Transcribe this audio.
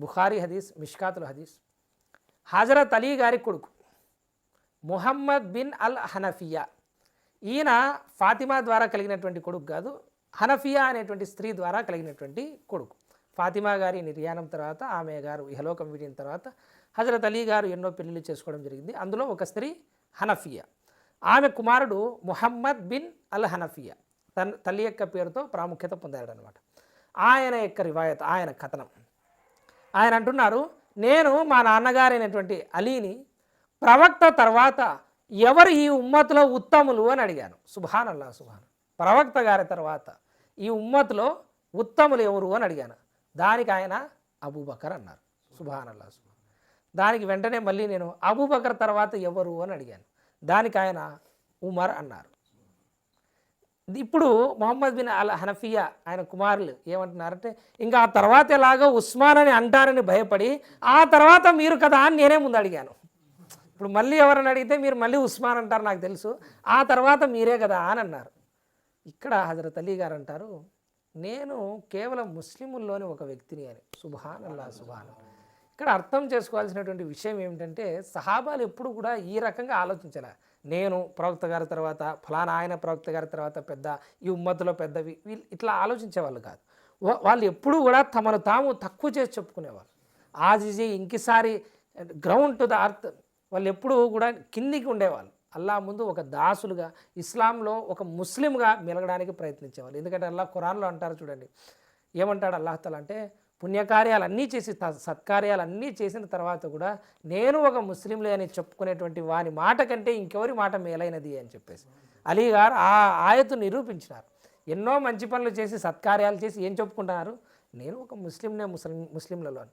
బుఖారీ హదీస్ మిష్కాతుల్ హదీస్. హజరత్ అలీ గారి కొడుకు ముహమ్మద్ బిన్ అల్ హనఫియా. ఈయన ఫాతిమా ద్వారా కలిగినటువంటి కొడుకు కాదు హనఫియా అనేటువంటి స్త్రీ ద్వారా కలిగినటువంటి కొడుకు. ఫాతిమా గారి నిర్యాణం తర్వాత ఆమె గారు ఇహలోకం వీడిన తర్వాత హజరత్ అలీ గారు ఎన్నో పెళ్ళిళ్ళు చేసుకోవడం జరిగింది. అందులో ఒక స్త్రీ హనఫియా. ఆమె కుమారుడు ముహమ్మద్ బిన్ అల్ హనఫియా. తన తల్లి యొక్క పేరుతో ప్రాముఖ్యత పొందాడనమాట ఆయన యొక్క రివాయత్ ఆయన కథనం. ఆయన అంటున్నారు నేను మా నాన్నగారైనటువంటి అలీని ప్రవక్త తర్వాత ఎవరు ఈ ఉమ్మత్లో ఉత్తములు? అని అడిగాను. సుభాన్ అల్లా సుభాన్ ప్రవక్త గారి తర్వాత ఈ ఉమ్మత్లో ఉత్తములు ఎవరు అని అడిగాను. దానికి ఆయన అబూబకర్ అన్నారు. సుభాన్ అల్లా సుభాన్ దానికి వెంటనే మళ్ళీ నేను అబూబకర్ తర్వాత ఎవరు అని అడిగాను. దానికి ఆయన ఉమర్ అన్నారు. ఇప్పుడు మొహమ్మద్ బిన్ అల్ హనఫియా ఆయన కుమారులు ఏమంటున్నారంటే ఇంకా ఆ తర్వాత ఎలాగో ఉస్మాన్ అని అంటారని భయపడి ఆ తర్వాత మీరు కదా అని నేనే ముందు అడిగాను. ఇప్పుడు మళ్ళీ ఎవరని అడిగితే మీరు మళ్ళీ ఉస్మాన్ అంటారు నాకు తెలుసు ఆ తర్వాత మీరే కదా అని అన్నారు. ఇక్కడ హజరత్ అలీ గారు అంటారు నేను కేవలం ముస్లిముల్లోని ఒక వ్యక్తిని అని. సుభాన్ అల్లా సుభాన్ ఇక్కడ అర్థం చేసుకోవాల్సినటువంటి విషయం ఏమిటంటే సహాబాలు ఎప్పుడు కూడా ఈ రకంగా ఆలోచించాల. నేను ప్రవక్త గారి తర్వాత ఫలానా ఆయన ప్రవక్త గారి తర్వాత పెద్ద ఈ ఉమ్మతులో పెద్దవి వీళ్ళు ఇట్లా ఆలోచించేవాళ్ళు కాదు. వాళ్ళు ఎప్పుడూ కూడా తమను తాము తక్కువ చేసి చెప్పుకునేవాళ్ళు. ఆజిజీ ఇంకిసారి గ్రౌండ్ టు ద అర్త్ వాళ్ళు ఎప్పుడూ కూడా కిందికి ఉండేవాళ్ళు. అల్లా ముందు ఒక దాసులుగా ఇస్లాంలో ఒక ముస్లింగా మెలగడానికి ప్రయత్నించేవాళ్ళు. ఎందుకంటే అల్లా ఖురాన్లో అంటారు చూడండి ఏమంటాడు అల్లాహతల అంటే పుణ్యకార్యాలు అన్నీ చేసి సత్కార్యాలన్నీ సత్కార్యాలు అన్నీ చేసిన తర్వాత కూడా నేను ఒక ముస్లింలే అని చెప్పుకునేటువంటి వాని మాట కంటే ఇంకెవరి మాట మేలైనది అని చెప్పేసి. అలీ గారు ఆ ఆయతు నిరూపించినారు. ఎన్నో మంచి పనులు చేసి సత్కార్యాలు చేసి ఏం చెప్పుకుంటున్నారు? నేను ఒక ముస్లింనే ముస్లిం ముస్లింలలో అని.